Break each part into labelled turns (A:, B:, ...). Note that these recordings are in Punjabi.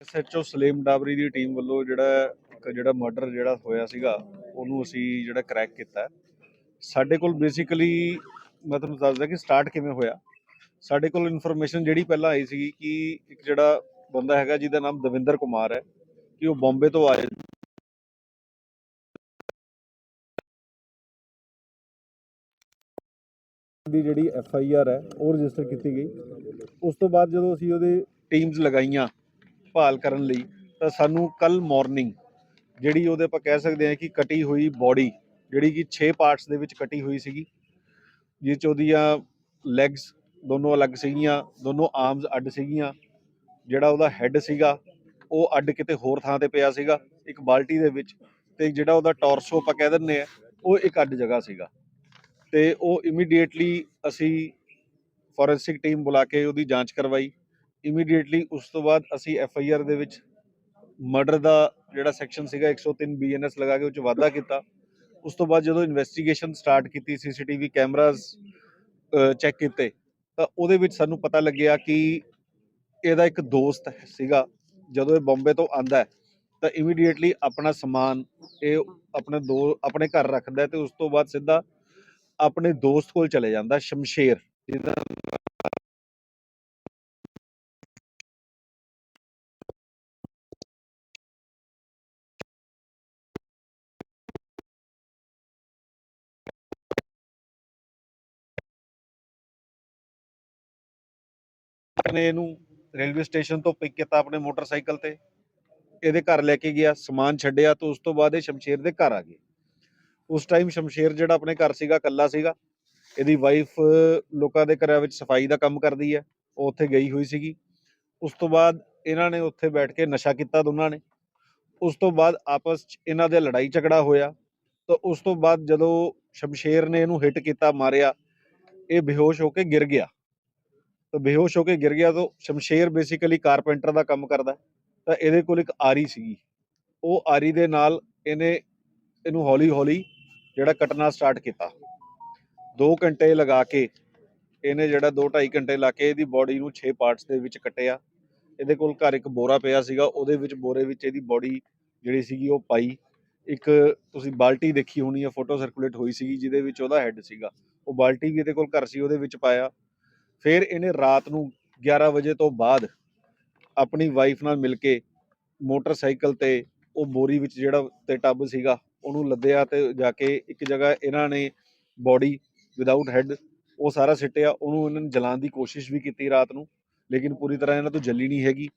A: ਐਸਐਚਓ ਸਲੀਮ ਡਾਬਰੀ ਦੀ ਟੀਮ ਵੱਲੋਂ ਜਿਹੜਾ ਇੱਕ ਜਿਹੜਾ ਮਰਡਰ ਜਿਹੜਾ ਹੋਇਆ ਸੀਗਾ, ਉਹਨੂੰ ਅਸੀਂ ਜਿਹੜਾ ਕ੍ਰੈਕ ਕੀਤਾ। ਸਾਡੇ ਕੋਲ ਬੇਸਿਕਲੀ ਮੈਂ ਤੁਹਾਨੂੰ ਦੱਸਦਾ ਕਿ ਸਟਾਰਟ ਕਿਵੇਂ ਹੋਇਆ। ਸਾਡੇ ਕੋਲ ਇਨਫੋਰਮੇਸ਼ਨ ਜਿਹੜੀ ਪਹਿਲਾਂ ਆਈ ਸੀਗੀ ਕਿ ਇੱਕ ਜਿਹੜਾ ਬੰਦਾ ਹੈਗਾ ਜਿਹਦਾ ਨਾਮ ਦਵਿੰਦਰ ਕੁਮਾਰ ਹੈ, ਕਿ ਉਹ ਬੰਬੇ ਤੋਂ ਆਏ। ਦੀ ਜਿਹੜੀ ਐਫ ਆਈ ਆਰ ਹੈ, ਉਹ ਰਜਿਸਟਰ ਕੀਤੀ ਗਈ। ਉਸ ਤੋਂ ਬਾਅਦ ਜਦੋਂ ਅਸੀਂ ਉਹਦੇ ਟੀਮਸ ਲਗਾਈਆਂ ਭਾਲ ਕਰਨ ਲਈ, ਤਾਂ ਸਾਨੂੰ ਕੱਲ ਮਾਰਨਿੰਗ ਜਿਹੜੀ ਉਹਦੇ ਆਪਾਂ ਕਹਿ ਸਕਦੇ ਹਾਂ ਕਿ ਕਟੀ ਹੋਈ ਬਾਡੀ ਜਿਹੜੀ ਕਿ 6 ਪਾਰਟਸ ਦੇ ਵਿੱਚ ਕਟੀ ਹੋਈ ਸੀਗੀ ਜਿਸ 'ਚ ਉਹਦੀਆਂ ਲੈਗਸ ਦੋਨੋਂ ਅਲੱਗ ਸੀਗੀਆਂ, ਦੋਨੋਂ ਆਰਮਸ ਅੱਡ ਸੀਗੀਆਂ, ਜਿਹੜਾ ਉਹਦਾ ਹੈੱਡ ਸੀਗਾ, ਉਹ ਅੱਡ ਕਿਤੇ ਹੋਰ ਥਾਂ ਤੇ ਪਿਆ ਸੀਗਾ, ਇੱਕ ਬਾਲਟੀ ਦੇ ਵਿੱਚ, ਤੇ ਜਿਹੜਾ ਉਹਦਾ ਟੋਰਸੋ ਆਪਾਂ ਕਹਿ ਦਿੰਦੇ ਆ ਉਹ ਇੱਕ ਅੱਡ ਜਗ੍ਹਾ ਸੀਗਾ। ਤੇ ਉਹ ਇਮੀਡੀਏਟਲੀ ਅਸੀਂ ਫੋਰੈਂਸਿਕ ਟੀਮ ਬੁਲਾ ਕੇ ਉਹਦੀ ਜਾਂਚ ਕਰਵਾਈ ਇਮੀਡੀਏਟਲੀ ਉਸ ਤੋਂ ਬਾਅਦ ਅਸੀਂ ਐਫ ਆਈ ਆਰ ਦੇ ਵਿੱਚ ਮਰਡਰ ਦਾ ਜਿਹੜਾ ਸੈਕਸ਼ਨ ਸੀਗਾ 103 ਬੀਐਨਐਸ ਲਗਾ ਕੇ ਉਹ 'ਚ ਵਾਧਾ ਕੀਤਾ। ਉਸ ਤੋਂ ਬਾਅਦ ਜਦੋਂ ਇਨਵੈਸਟੀਗੇਸ਼ਨ ਸਟਾਰਟ ਕੀਤੀ ਸੀਸੀਟੀਵੀ ਕੈਮਰਾਜ਼ ਚੈੱਕ ਕੀਤੇ, ਤਾਂ ਉਹਦੇ ਵਿੱਚ ਸਾਨੂੰ ਪਤਾ ਲੱਗਿਆ ਕਿ ਇਹਦਾ ਇੱਕ ਦੋਸਤ ਸੀਗਾ। ਜਦੋਂ ਇਹ ਬੰਬੇ ਤੋਂ ਆਂਦਾ ਤਾਂ ਇਮੀਡੀਏਟਲੀ ਆਪਣਾ ਸਮਾਨ ਇਹ ਆਪਣੇ ਦੋ, ਆਪਣੇ ਘਰ ਰੱਖਦਾ ਹੈ ਤੇ ਉਸ ਤੋਂ ਬਾਅਦ ਸਿੱਧਾ ਆਪਣੇ ਦੋਸਤ ਕੋਲ ਚਲੇ ਜਾਂਦਾ, ਸ਼ਮਸ਼ੇਰ, ਜਿਹਦਾ ਨੇ ਇਹਨੂੰ ਰੇਲਵੇ ਸਟੇਸ਼ਨ ਤੋਂ ਪਿਕ ਕੀਤਾ ਆਪਣੇ ਮੋਟਰਸਾਈਕਲ ਤੇ। ਇਹਦੇ ਘਰ ਲੈ ਕੇ ਗਿਆ, ਸਮਾਨ ਛੱਡਿਆ ਤੇ ਉਸ ਤੋਂ ਬਾਅਦ ਇਹ ਸ਼ਮਸ਼ੇਰ ਦੇ ਘਰ ਆ ਗਏ। ਉਸ ਟਾਈਮ ਸ਼ਮਸ਼ੇਰ ਜਿਹੜਾ ਆਪਣੇ ਘਰ ਸੀਗਾ, ਇਕੱਲਾ ਸੀਗਾ। ਇਹਦੀ ਵਾਈਫ ਲੋਕਾਂ ਦੇ ਘਰਾਂ ਵਿੱਚ ਸਫ਼ਾਈ ਦਾ ਕੰਮ ਕਰਦੀ ਹੈ ਉਹ ਉੱਥੇ ਗਈ ਹੋਈ ਸੀਗੀ। ਉਸ ਤੋਂ ਬਾਅਦ ਇਹਨਾਂ ਨੇ ਉੱਥੇ ਬੈਠ ਕੇ ਨਸ਼ਾ ਕੀਤਾ ਦੋਨਾਂ ਨੇ। ਉਸ ਤੋਂ ਬਾਅਦ ਆਪਸ 'ਚ ਇਹਨਾਂ ਦੇ ਲੜਾਈ ਝਗੜਾ ਹੋਇਆ। ਤਾਂ ਉਸ ਤੋਂ ਬਾਅਦ ਜਦੋਂ ਸ਼ਮਸ਼ੇਰ ਨੇ ਇਹਨੂੰ ਹਿੱਟ ਕੀਤਾ, ਮਾਰਿਆ, ਇਹ ਬੇਹੋਸ਼ ਹੋ ਕੇ ਗਿਰ ਗਿਆ। ਬੇਹੋਸ਼ ਹੋ ਕੇ ਗਿਰ ਗਿਆ ਤਾਂ ਸ਼ਮਸ਼ੇਰ ਬੇਸਿਕਲੀ ਕਾਰਪੈਂਟਰ ਦਾ ਕੰਮ ਕਰਦਾ ਤਾਂ ਇਹਦੇ ਕੋਲ ਇੱਕ ਆਰੀ ਸੀਗੀ। ਉਹ ਆਰੀ ਦੇ ਨਾਲ ਇਹਨੇ ਇਹਨੂੰ ਹੌਲੀ ਹੌਲੀ ਜਿਹੜਾ ਕੱਟਣਾ ਸਟਾਰਟ ਕੀਤਾ। 2 ਘੰਟੇ ਲਗਾ ਕੇ ਇਹਨੇ ਜਿਹੜਾ 2.5 ਘੰਟੇ ਲਾ ਕੇ ਇਹਦੀ ਬਾਡੀ ਨੂੰ 6 ਪਾਰਟਸ ਦੇ ਵਿੱਚ ਕੱਟਿਆ। ਇਹਦੇ ਕੋਲ ਘਰ ਇੱਕ ਬੋਰਾ ਪਿਆ ਸੀਗਾ। ਉਹਦੇ ਵਿੱਚ ਬੋਰੇ ਵਿੱਚ ਇਹਦੀ ਬਾਡੀ ਜਿਹੜੀ ਸੀਗੀ ਉਹ ਪਾਈ। ਇੱਕ ਤੁਸੀਂ ਬਾਲਟੀ ਦੇਖੀ ਹੋਣੀ ਹੈ ਫੋਟੋ ਸਰਕੂਲੇਟ ਹੋਈ ਸੀਗੀ, ਜਿਹਦੇ ਵਿੱਚ ਉਹਦਾ ਹੈੱਡ ਸੀਗਾ। ਉਹ ਬਾਲਟੀ ਵੀ ਇਹਦੇ ਕੋਲ ਘਰ ਸੀ, ਉਹਦੇ ਵਿੱਚ ਪਾਇਆ। ਫਿਰ ਇਹਨੇ ਰਾਤ ਨੂੰ 11 ਵਜੇ ਤੋਂ ਬਾਅਦ ਆਪਣੀ ਵਾਈਫ ਨਾਲ ਮਿਲ ਕੇ ਮੋਟਰਸਾਈਕਲ ਤੇ ਉਹ ਬੋਰੀ ਵਿੱਚ ਜਿਹੜਾ ਤੇ ਟੱਬ ਸੀਗਾ, ਉਹਨੂੰ ਲੱਦਿਆ ਤੇ ਜਾ ਕੇ ਇੱਕ ਜਗ੍ਹਾ ਇਹਨਾਂ ਨੇ ਬੋਡੀ ਵਿਦਆਊਟ ਹੈੱਡ ਉਹ ਸਾਰਾ ਸਿੱਟਿਆ, ਉਹਨੂੰ ਇਹਨਾਂ ਨੇ ਜਲਾਉਣ ਦੀ ਕੋਸ਼ਿਸ਼ ਵੀ ਕੀਤੀ ਰਾਤ ਨੂੰ, ਲੇਕਿਨ ਪੂਰੀ ਤਰ੍ਹਾਂ ਇਹਨਾਂ ਤੋਂ ਜਲੀ ਨਹੀਂ ਹੈਗੀ।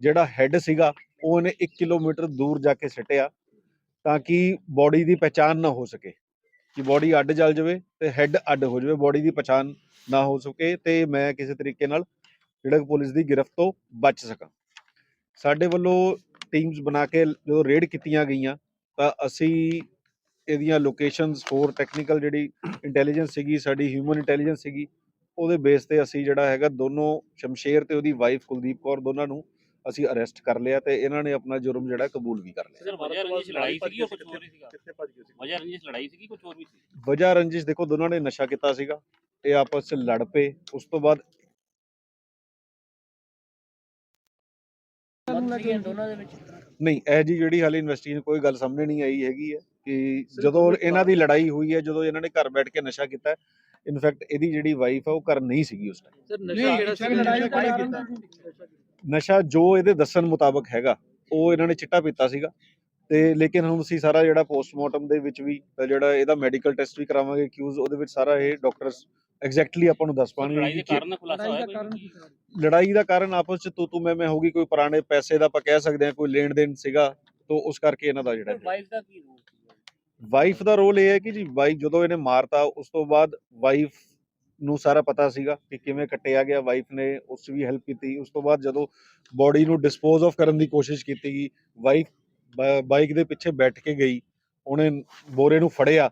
A: ਜਿਹੜਾ ਹੈੱਡ ਸੀਗਾ, ਉਹ ਇਹਨੇ 1 ਕਿਲੋਮੀਟਰ ਦੂਰ ਜਾ ਕੇ ਸਿੱਟਿਆ ਤਾਂ ਕਿ ਬੋਡੀ ਦੀ ਪਛਾਣ ਨਾ ਹੋ ਸਕੇ। ਕਿ ਬਾਡੀ ਅੱਡ ਜਲ ਜਾਵੇ ਤੇ ਹੈੱਡ ਅੱਡ ਹੋ ਜਾਵੇ ਬਾਡੀ ਦੀ ਪਛਾਣ ਨਾ ਹੋ ਸਕੇ ਤੇ ਮੈਂ ਕਿਸੇ ਤਰੀਕੇ ਨਾਲ ਜਿਹੜਾ ਕਿ ਪੁਲਿਸ ਦੀ ਗ੍ਰਿਫਤ ਤੋਂ ਬਚ ਸਕਾਂ। ਸਾਡੇ ਵੱਲੋਂ ਟੀਮਸ ਬਣਾ ਕੇ ਜਦੋਂ ਰੇਡ ਕੀਤੀਆਂ ਗਈਆਂ ਤਾਂ ਅਸੀਂ ਇਹਦੀਆਂ ਲੋਕੇਸ਼ਨਸ ਹੋਰ ਟੈਕਨੀਕਲ ਜਿਹੜੀ ਇੰਟੈਲੀਜੈਂਸ ਸੀਗੀ, ਸਾਡੀ ਹਿਊਮਨ ਇੰਟੈਲੀਜੈਂਸ ਸੀਗੀ, ਉਹਦੇ ਬੇਸ ਤੇ ਅਸੀਂ ਜਿਹੜਾ ਹੈਗਾ ਦੋਨੋਂ ਸ਼ਮਸ਼ੇਰ ਤੇ ਉਹਦੀ ਵਾਈਫ ਕੁਲਦੀਪ ਕੌਰ ਦੋਨਾਂ ਨੂੰ ਅਸੀਂ ਅਰੈਸਟ ਕਰ ਲਿਆ ਤੇ ਇਹਨਾਂ ਨੇ ਆਪਣਾ ਜੁਰਮ ਜਿਹੜਾ ਕਬੂਲ ਵੀ ਕਰ ਲਿਆ।
B: ਸਰ ਵਜ੍ਹਾ ਰੰਜਿਸ਼ ਲੜਾਈ ਸੀਗੀ or ਕੁਝ ਹੋਰ ਹੀ ਸੀਗਾ?
C: ਕਿੱਥੇ ਭੱਜ ਗਏ ਸੀ
B: ਵਜ੍ਹਾ ਰੰਜਿਸ਼ ਲੜਾਈ ਸੀਗੀ ਕੁਝ ਹੋਰ ਵੀ ਸੀ?
A: ਵਜ੍ਹਾ ਰੰਜਿਸ਼ ਦੇਖੋ ਦੋਨਾਂ ਨੇ ਨਸ਼ਾ ਕੀਤਾ ਸੀਗਾ ਇਹ ਆਪਸ ਵਿੱਚ ਲੜ ਪਏ। ਉਸ ਤੋਂ ਬਾਅਦ ਨਹੀਂ ਇਹ ਜੀ ਜਿਹੜੀ ਹਾਲੇ ਇਨਵੈਸਟੀਗੇਸ਼ਨ ਕੋਈ ਗੱਲ ਸਾਹਮਣੇ ਨਹੀਂ ਆਈ ਹੈਗੀ ਹੈ ਕਿ ਜਦੋਂ ਇਹਨਾਂ ਦੀ ਲੜਾਈ ਹੋਈ ਹੈ ਜਦੋਂ ਇਹਨਾਂ ਨੇ ਘਰ ਬੈਠ ਕੇ ਨਸ਼ਾ ਕੀਤਾ ਇਨਫੈਕਟ ਇਹਦੀ ਜਿਹੜੀ ਵਾਈਫ ਹੈ ਉਹ ਘਰ ਨਹੀਂ ਸੀਗੀ ਉਸ ਟਾਈਮ
B: ਸਰ
C: ਨਸ਼ਾ ਕਿਹੜਾ ਸੀ ਲੜਾਈ ਕਿਹੜਾ ਕੀਤਾ?
A: ਨਸ਼ਾ ਜੋ ਇਹਦੇ ਦੱਸਣ ਮੁਤਾਬਕ ਹੈਗਾ ਉਹ ਇਹਨਾਂ ਨੇ ਚਿੱਟਾ ਪੀਤਾ ਸੀਗਾ। ਤੇ ਲੇਕਿਨ ਹੁਣ ਅਸੀਂ ਸਾਰਾ ਜਿਹੜਾ ਪੋਸਟਮਾਰਟਮ ਦੇ ਵਿੱਚ ਵੀ ਜਿਹੜਾ ਇਹਦਾ ਮੈਡੀਕਲ ਟੈਸਟ ਵੀ ਕਰਾਵਾਂਗੇ ਕਿਊਜ਼ ਉਹਦੇ ਵਿੱਚ ਸਾਰਾ ਇਹ ਡਾਕਟਰਸ ਐਗਜ਼ੈਕਟਲੀ ਆਪਾਂ ਨੂੰ ਦੱਸ
B: ਲੜਾਈ
A: ਪਾਣਗੇ
B: ਦੇ
A: ਕਿ
B: ਕਾਰਨ ਖੁਲਾਸਾ ਹੋਇਆ ਕੋਈ?
A: ਲੜਾਈ ਦਾ ਕਾਰਨ ਆਪਸ ਚ ਤੂੰ ਤੂੰ ਮੈਂ ਮੈਂ ਹੋਗੀ ਕੋਈ ਪੁਰਾਣੇ ਪੈਸੇ ਦਾ ਆਪਾਂ ਕਹਿ ਸਕਦੇ ਹਾਂ ਕੋਈ ਲੈਣ ਦੇਣ ਸੀਗਾ ਤੋਂ ਉਸ ਕਰਕੇ ਇਹਨਾਂ ਦਾ ਜਿਹੜਾ
B: ਵਾਈਫ ਦਾ ਕੀ ਰੋਲ
A: ਵਾਈਫ ਦਾ ਰੋਲ ਇਹ ਹੈ ਕਿ ਜੀ ਵਾਈਫ ਜਦੋਂ ਇਹਨੇ ਮਾਰਤਾ ਉਸ ਤੋਂ ਬਾਅਦ ਵਾਈਫ ਨੂੰ ਸਾਰਾ ਪਤਾ ਸੀਗਾ ਕਿ ਕਿਵੇਂ ਕੱਟਿਆ ਗਿਆ ਵਾਈਫ ਨੇ ਉਸ ਵੀ ਹੈਲਪ ਕੀਤੀ। ਉਸ ਤੋਂ ਬਾਅਦ ਜਦੋਂ ਬੋਡੀ ਨੂੰ ਡਿਸਪੋਜ਼ ਆਫ ਕਰਨ ਦੀ ਕੋਸ਼ਿਸ਼ ਕੀਤੀ ਗਈ ਵਾਈਫ ਬਾਈਕ ਦੇ ਪਿੱਛੇ ਬੈਠ ਕੇ ਗਈ ਉਹਨੇ ਬੋਰੇ ਨੂੰ ਫੜਿਆ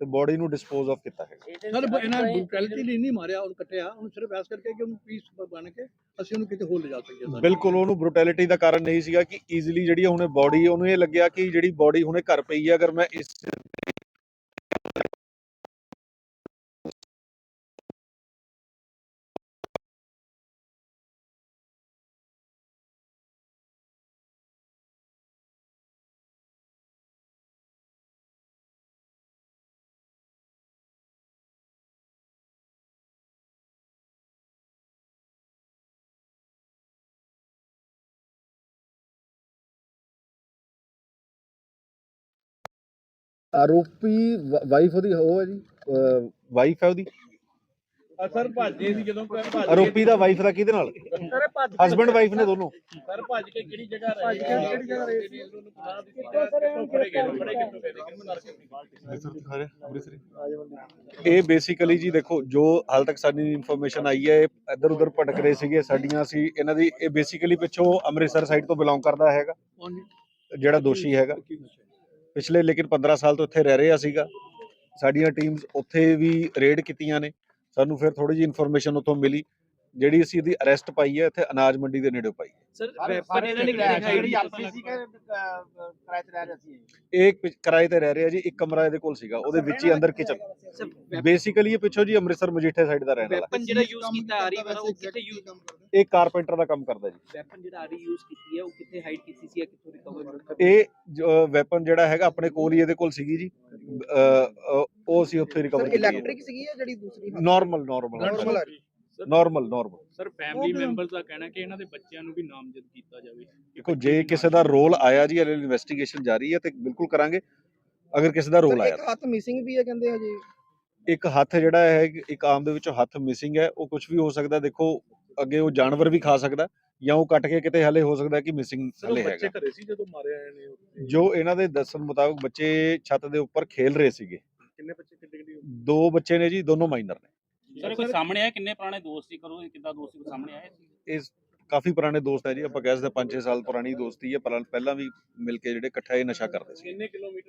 A: ਤੇ ਬੋਡੀ ਨੂੰ ਡਿਸਪੋਜ਼ ਆਫ ਕੀਤਾ ਹੈ
C: ਸਰ ਇਹਨਾਂ ਬ੍ਰੂਟੈਲਿਟੀ ਲਈ ਨਹੀਂ ਮਾਰਿਆ ਉਹਨੂੰ ਕੱਟਿਆ ਉਹਨੂੰ ਸਿਰਫ ਐਸ ਕਰਕੇ ਕਿ ਉਹਨੂੰ ਪੀਸ ਬਣ ਕੇ ਅਸੀਂ ਉਹਨੂੰ ਕਿਤੇ ਹੋਰ ਲਿਜਾ ਸਕੀਏ ਸਰ।
A: ਬਿਲਕੁਲ ਉਹਨੂੰ ਬ੍ਰੂਟੈਲਿਟੀ ਦਾ ਕਾਰਨ ਨਹੀਂ ਸੀਗਾ ਕਿ ਈਜ਼ੀਲੀ ਜਿਹੜੀ ਹੁਣੇ ਬੋਡੀ ਉਹਨੂੰ ਇਹ ਲੱਗਿਆ ਕਿ ਜਿਹੜੀ ਬੋਡੀ ਹੁਣੇ ਘਰ ਪਈ ਹੈ ਅਗਰ ਮੈਂ ਇਸ ਆਰੋਪੀ ਵਾਈਫ ਉਹਦੀ ਉਹ ਹੈ ਜੀ ਵਾਈਫ ਹੈ ਉਹਦੀ।
C: ਸਰ ਭੱਜੇ ਸੀ ਜਦੋਂ
A: ਆਰੋਪੀ ਦਾ ਵਾਈਫ ਦਾ ਕਿਹਦੇ ਨਾਲ?
C: ਸਰ ਭੱਜ
A: ਹਸਬੰਡ ਵਾਈਫ ਨੇ ਦੋਨੋਂ।
C: ਸਰ ਭੱਜ ਕੇ ਕਿਹੜੀ ਜਗ੍ਹਾ ਰਹੇ ਕਿਹੜੀ ਜਗ੍ਹਾ ਰਹੇ ਕਿੱਥੋਂ ਸਰ ਫੜੇ ਗਏ ਫੜੇ ਕਿੱਥੋਂ ਗਏ ਕਿੰਨੇ
A: ਇਹ ਬੇਸਿਕਲੀ ਜੀ ਦੇਖੋ ਜੋ ਹਾਲ ਤੱਕ ਸਾਡੀ ਇਨਫੋਰਮੇਸ਼ਨ ਆਈ ਹੈ ਇਹ ਇੱਧਰ ਉੱਧਰ ਭਟਕ ਰਹੇ ਸੀਗੇ ਸਾਡੀਆਂ ਸੀ ਇਹਨਾਂ ਦੀ ਇਹ ਬੇਸਿਕਲੀ ਪਿੱਛੋਂ ਅੰਮ੍ਰਿਤਸਰ ਸਾਈਡ ਤੋਂ ਬਿਲੋਂਗ ਕਰਦਾ ਹੈਗਾ ਜਿਹੜਾ ਦੋਸ਼ੀ ਹੈਗਾ। ਪਿਛਲੇ ਲੇਕਿਨ 15 ਸਾਲ ਤੋਂ ਇੱਥੇ ਰਹਿ ਰਿਹਾ ਸੀਗਾ। ਸਾਡੀਆਂ ਟੀਮਸ ਉੱਥੇ ਵੀ ਰੇਡ ਕੀਤੀਆਂ ਨੇ। ਸਾਨੂੰ ਫਿਰ ਥੋੜੀ ਜਿਹੀ ਇਨਫੋਰਮੇਸ਼ਨ ਉੱਥੋਂ ਮਿਲੀ ਜਿਹੜੀ ਅਸੀਂ ਇਹਦੀ ਅਰੈਸਟ ਪਾਈ ਹੈ ਇੱਥੇ ਅਨਾਜ ਮੰਡੀ ਦੇ ਨੇੜੇ ਪਾਈ ਹੈ।
B: ਸਰ ਵੈਪਨ ਇਹਨਾਂ ਨੇ ਕਿਹੜੀ
D: ਜਿਹੜੀ
B: ਖਾਈ
D: ਆਪਸੀ ਸੀ ਕਿ ਕਿਰਾਏ ਤੇ ਰਹਿ ਰਹੇ ਸੀ।
A: ਇਹ ਇੱਕ ਪਿ- ਕਿਰਾਏ ਤੇ ਰਹਿ ਰਿਹਾ ਜੀ ਇੱਕ ਕਮਰਾ ਇਹਦੇ ਕੋਲ ਸੀਗਾ ਉਹਦੇ ਵਿੱਚ ਹੀ ਅੰਦਰ ਕਿਚਨ ਬੇਸਿਕਲੀ ਇਹ ਪਿੱਛੋਂ ਜੀ ਅੰਮ੍ਰਿਤਸਰ ਮਜੀਠੇ ਸਾਈਡ ਦਾ ਰਹਿਣ ਵਾਲਾ।
B: ਵੈਪਨ ਜਿਹੜਾ ਯੂਜ਼ ਕੀਤਾ ਆ ਰਹੀ ਵਾਲਾ ਉਹ ਕਿੱਥੇ ਯੂਜ਼
A: ਇਹ ਕਾਰਪੈਂਟਰ ਦਾ ਕੰਮ ਕਰਦਾ ਜੀ।
B: ਵੈਪਨ ਜਿਹੜਾ ਆ ਰਹੀ ਯੂਜ਼ ਕੀਤੀ ਹੈ ਉਹ ਕਿੱਥੇ ਹਾਈਡ ਕੀਤੀ ਸੀ ਜਾਂ ਕਿੱਥੋਂ ਰਿਕਵਰ
A: ਇਹ ਵੈਪਨ ਜਿਹੜਾ ਹੈਗਾ ਆਪਣੇ ਕੋਲ ਹੀ ਇਹਦੇ ਕੋਲ ਸੀਗੀ ਜੀ। ਉਹ ਅਸੀਂ ਉੱਥੇ ਰਿਕਵਰ ਕੀਤੀ
D: ਇਲੈਕਟ੍ਰਿਕ ਸੀਗੀ ਜਾਂ ਜਿਹੜੀ ਦੂਸਰੀ
A: normal normal. Normal normal
E: sir family members ਦਾ ਕਹਿਣਾ ਕਿ ਇਹਨਾਂ ਦੇ ਬੱਚਿਆਂ ਨੂੰ ਵੀ ਨਾਮਜ਼ਦ ਕੀਤਾ ਜਾਵੇ।
A: ਦੇਖੋ ਜੇ ਕਿਸੇ ਦਾ ਰੋਲ ਆਇਆ ਜੀ ਹਲੇ ਇਨਵੈਸਟੀਗੇਸ਼ਨ ਜਾਰੀ ਹੈ ਤੇ ਬਿਲਕੁਲ ਕਰਾਂਗੇ। ਅਗਰ ਕਿਸੇ ਦਾ ਰੋਲ ਆਇਆ
D: ਇੱਕ ਹੱਥ ਮਿਸਿੰਗ ਵੀ ਹੈ ਕਹਿੰਦੇ ਹਜੇ।
A: ਇੱਕ ਹੱਥ ਜਿਹੜਾ ਹੈ ਇੱਕ ਆਮ ਦੇ ਵਿੱਚੋਂ ਹੱਥ ਮਿਸਿੰਗ ਹੈ ਉਹ ਕੁਝ ਵੀ ਹੋ ਸਕਦਾ। ਦੇਖੋ ਅੱਗੇ ਉਹ ਜਾਨਵਰ ਵੀ ਖਾ ਸਕਦਾ ਜਾਂ ਉਹ ਕੱਟ ਕੇ ਕਿਤੇ ਹਲੇ ਹੋ ਸਕਦਾ ਕਿ ਮਿਸਿੰਗ ਹਲੇ ਹੈਗਾ।
C: ਘਰੇ ਸੀ ਜਦੋਂ ਮਾਰਿਆ ਇਹਨੇ
A: ਜੋ ਇਹਨਾਂ ਦੇ ਦੱਸਣ ਮੁਤਾਬਕ ਬੱਚੇ ਛੱਤ ਦੇ ਉੱਪਰ ਖੇਲ ਰਹੇ ਸੀਗੇ।
C: ਕਿੰਨੇ ਬੱਚੇ ਕਿੰਨੇ ਕਿੰਨੇ
A: ਦੋ ਬੱਚੇ ਨੇ ਜੀ ਦੋਨੋਂ ਮਾਈਨਰ ਨੇ।
B: ਸਰ ਕੋਈ ਸਾਹਮਣੇ ਆਇਆ ਕਿੰਨੇ ਪੁਰਾਣੇ ਦੋਸਤ ਸੀ ਕਰੋ? ਕਿੱਦਾਂ ਦੋਸਤ ਸੀ ਕੋਈ ਸਾਹਮਣੇ ਆਇਆ ਸੀ
A: ਇਹ ਕਾਫੀ ਪੁਰਾਣੇ ਦੋਸਤ ਹੈ ਜੀ ਆਪਾਂ ਕਹਿ ਸਕਦੇ 5-6 ਸਾਲ ਪੁਰਾਣੀ ਦੋਸਤੀ ਹੈ ਪਹਿਲਾਂ ਪਹਿਲਾਂ ਵੀ ਮਿਲ ਕੇ ਜਿਹੜੇ ਇਕੱਠਾ ਇਹ ਨਸ਼ਾ ਕਰਦੇ ਸੀ।
C: ਕਿੰਨੇ ਕਿਲੋਮੀਟਰ